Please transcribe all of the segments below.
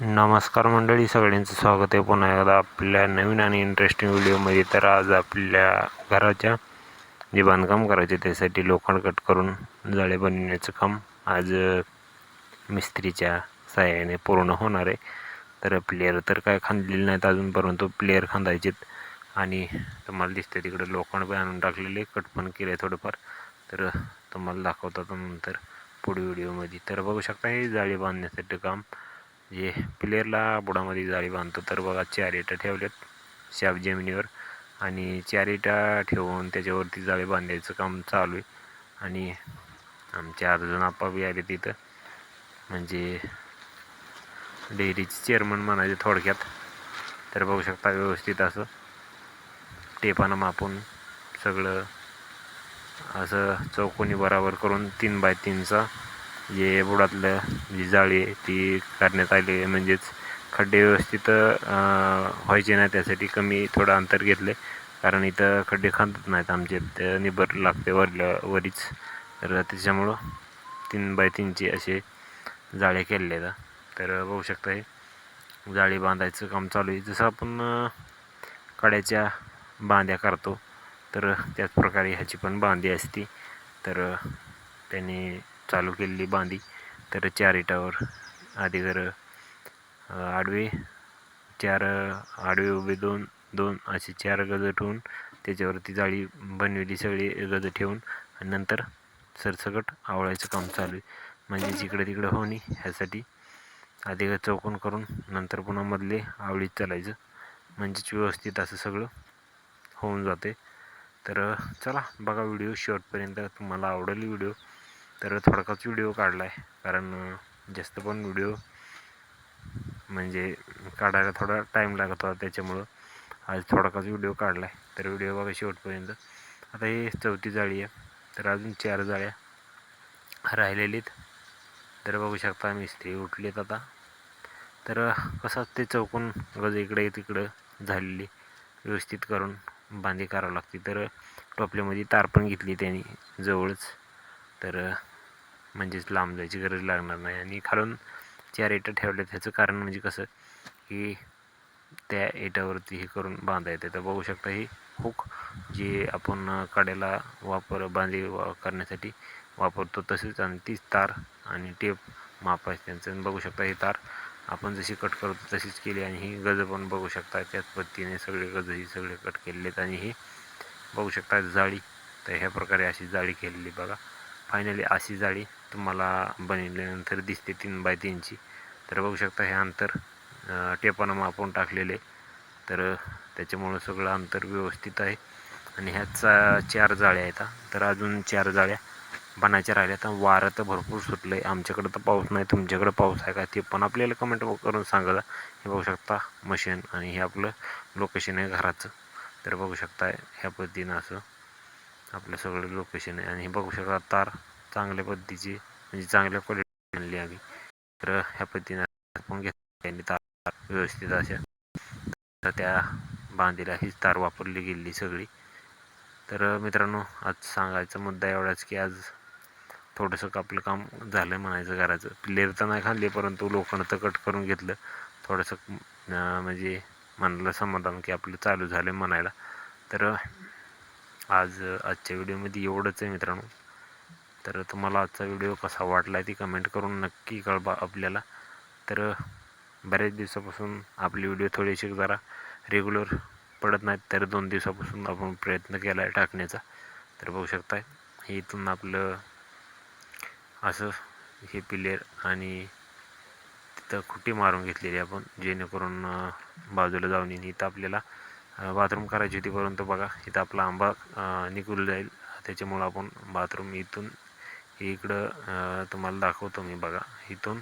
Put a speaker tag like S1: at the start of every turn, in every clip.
S1: नमस्कार मंडळी सगळ्यांचं स्वागत आहे. पुन्हा एकदा आपल्या नवीन आणि इंटरेस्टिंग व्हिडिओमध्ये तर आज आपल्या घराच्या जे बांधकाम करायचे त्यासाठी लोखंड कट करून जाळे बनवण्याचं काम आज मिस्त्रीच्या सहाय्याने पूर्ण होणार आहे. तर प्लेयर तर काय खांदलेले नाहीत अजून परंतु प्लेयर खांदायचेत आणि तुम्हाला दिसते तिकडे लोखंड पण आणून टाकलेले कट पण केले थोडंफार. तर तुम्हाला दाखवतो नंतर पुढे व्हिडिओमध्ये तर बघू शकता हे जाळी बांधण्यासाठी काम जे प्लेअरला बुडामध्ये जाळी बांधतो तर बघा चार इटा ठेवलेत शाप जमिनीवर. आणि चार इटा ठेवून त्याच्यावरती जाळी बांधायचं काम चालू आहे. आणि आमचे अर्जुन आप्पा बी आले तिथं म्हणजे डेअरीचे चेअरमन म्हणायचे थोडक्यात. तर बघू शकता व्यवस्थित असं. टेपानं मापून सगळं असं चौकोनी बराबर करून तीन बाय तीनचा जे बुडातलं जी जाळी आहे ती करण्यात आली आहे. म्हणजेच खड्डे व्यवस्थित व्हायचे नाही त्यासाठी कमी थोडं अंतर घेतलं कारण इथं खड्डे खांदत नाहीत आमचे. ते निबर लागते वरल्या वरीच. तर त्याच्यामुळं तीन बाय तीनचे असे जाळे केलेले आहेत. तर बघू शकता हे जाळी बांधायचं काम चालू आहे. जसं आपण कड्याच्या बांध्या करतो तर त्याच प्रकारे ह्याची पण बांधी असती. तर त्यांनी चालू केलेली बांधी. तर चार इटावर. आधी घर आडवे. चार आडवे उभे दोन दोन असे चार गज ठेवून त्याच्यावरती जाळी बनवली सगळी गज ठेवून. आणि नंतर सरसकट आवळायचं काम चालू आहे. म्हणजे जिकडे तिकडे होणे ह्यासाठी आधी चौकोन करून नंतर पुन्हा मधले आवळीत चालायचं. म्हणजेच व्यवस्थित असं सगळं होऊन जाते. तर चला बघा व्हिडिओ शेवटपर्यंत तुम्हाला आवडेल व्हिडिओ तर थोडकाच व्हिडिओ काढला आहे कारण जास्त पण व्हिडिओ म्हणजे काढायला थोडा टाईम लागत होता त्याच्यामुळं आज थोडाकाच व्हिडिओ काढला आहे तर व्हिडिओ बघा शेवटपर्यंत. आता हे चौथी जाळी आहे. तर अजून चार जाळ्या राहिलेलीत. तर बघू शकता मिस्त्री आहेत आता. तर कसं ते चौकून गज इकडे तिकडं झालेली व्यवस्थित करून बांधी करावं लागते. तर टोपल्यामध्ये तार पण घेतली त्यांनी जवळच. तर म्हणजेच लांब जायची गरज लागणार नाही. आणि खालून चार इटं ठेवले त्याचं कारण म्हणजे कसं की त्या एटावरती हे करून बांधा येते. तर बघू शकता ही हुक जी आपण कड्याला वापर बांधी वा करण्यासाठी वापरतो तसेच आणि तीच तार आणि टेप माप आहे त्यांचं. बघू शकता ही तार आपण जशी कट करतो तशीच केली आणि ही गज पण बघू शकता त्याच पद्धतीने सगळे गज ही सगळे कट केलेले आहेत आणि ही बघू शकता जाळी तर ह्या प्रकारे अशी जाळी केलेली बघा. फायनली अशी जाळी तुम्हाला बनवल्यानंतर दिसते तीन बाय तीनची. तर बघू शकता हे अंतर टेपानं मापून टाकलेले. तर त्याच्यामुळं सगळं अंतर व्यवस्थित आहे. आणि ह्याचा चार जाळ्या आहेत तर अजून चार जाळ्या बनायच्या राहिल्या तर वारं तर भरपूर सुटलं आहे आमच्याकडं तर पाऊस नाही तुमच्याकडं पाऊस आहे का? ते पण आपल्याला कमेंट करून सांगा हे बघू शकता मशीन आणि हे आपलं लोकेशन आहे घराचं. तर बघू शकता ह्या पद्धतीनं असं आपलं सगळं लोकेशन आहे. आणि हे बघू शकता तार चांगल्या पद्धतीची म्हणजे चांगल्या क्वालिटी आणली आम्ही. तर ह्या पद्धतीनं पण घेतली तार व्यवस्थित अशा त्या बांधीला हीच तार वापरली गेली सगळी. तर मित्रांनो आज सांगायचा मुद्दा एवढाच की आज थोडंसं आपलं काम झालं म्हणायचं घराचं प्लेअर तर नाही खाल्ले परंतु लोखंड तर कट करून घेतलं. थोडंसं म्हणजे मनाला समाधान की आपलं चालू झालं म्हणायला. तर आज आजच्या व्हिडिओमध्ये एवढंच आहे मित्रांनो. तर तुम्हाला आजचा व्हिडिओ कसा वाटला आहे ती कमेंट करून नक्की कळवा आपल्याला. तर बऱ्याच दिवसापासून आपले व्हिडिओ थोडेसे जरा रेग्युलर पडत नाहीत तर दोन दिवसापासून आपण प्रयत्न केला आहे टाकण्याचा. तर बघू शकताय हे इथून आपलं असं हे पिलेर आणि तिथं खुटी मारून घेतलेली आपण जेणेकरून बाजूला जाऊन येईन. इथं आपल्याला बाथरूम करायची होती परंतु बघा इथं आपला आंबा निघून जाईल. त्याच्यामुळं आपण बाथरूम इथून इकडं तुम्हाला दाखवतो मी बघा. इथून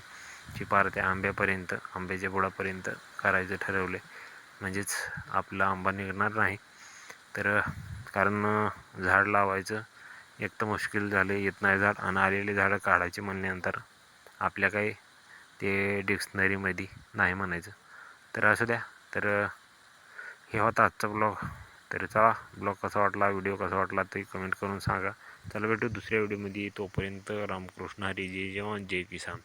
S1: चिपार त्या आंब्यापर्यंत आंब्याच्या बुडापर्यंत करायचं ठरवलं आहे म्हणजेच आपला आंबा निघणार नाही. तर कारण झाड लावायचं एक तर मुश्किल झाले येत नाही झाड. आणि आलेले झाडं काढायचे म्हणल्यानंतर आपल्या काही ते डिक्शनरीमध्ये नाही म्हणायचं. तर असू द्या. तर हे होता आजचा ब्लॉग तर चला ब्लॉग कसा वाटला व्हिडिओ कसा वाटला ते कमेंट करून सांगा. चला भेटू दुसऱ्या व्हिडिओमध्ये तोपर्यंत रामकृष्ण हरी जय जवान जय किसान.